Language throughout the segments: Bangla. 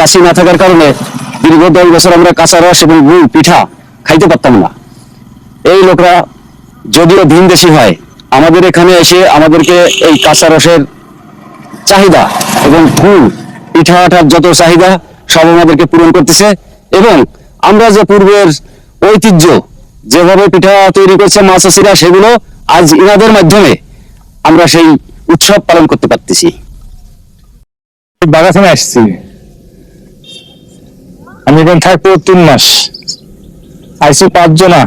গাছি না থাকার কারণে দীর্ঘ দশ বছর আমরা কাঁচা রস এবং গুড়, পিঠা খাইতে পারতাম না। এই লোকরা যদিও ভিনদেশি হয়, আমাদের এখানে এসে আমাদেরকে এই কাঁচা রসের চাহিদা এবং গুড়, পিঠা আঠার যত চাহিদা, সব আমাদেরকে পূরণ করতেছে এবং আমরা যে পূর্বের ঐতিহ্য, যেভাবে পিঠা তৈরি করছে মা চাষিরা, সেগুলো আজ ইনাদের মাধ্যমে আমরা সেই উৎসব পালন করতে পারতেছি। বাগাখানে আসছি। আমি এখানে থাকব তিন মাস। আইসি পাঁচজনা,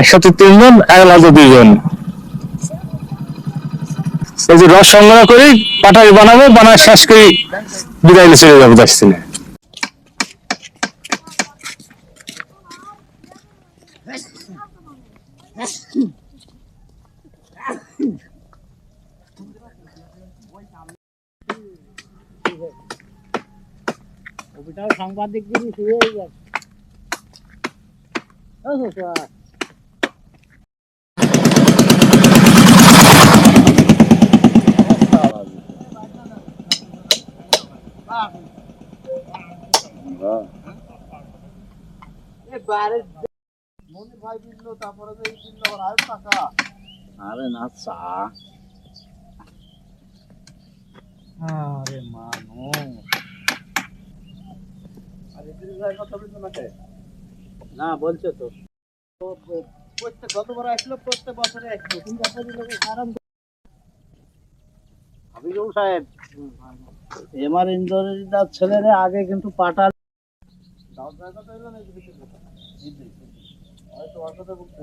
একসাথে তিনজন এক লাগে দুইজন। এই যে রস সংগ্রহ করি, পাটারি বানাবো বানা শেষ করি, বিদায় চলে যাব যাচ্ছি না সাংবাদিক গিরি শুয়ে গেছে। আরে। না চা। আরে মানুষ না বলছে তো। প্রত্যেক গতবার আসলো প্রত্যেক বছরে আসলো। কিন্তু আপনাদের লোকে আরাম হাবিজুল সাহেব এমআর ইন্দ্রজিৎদার ছেলেরা আগে কিন্তু পাটা হয়তো ওর কথা বলতে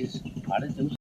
is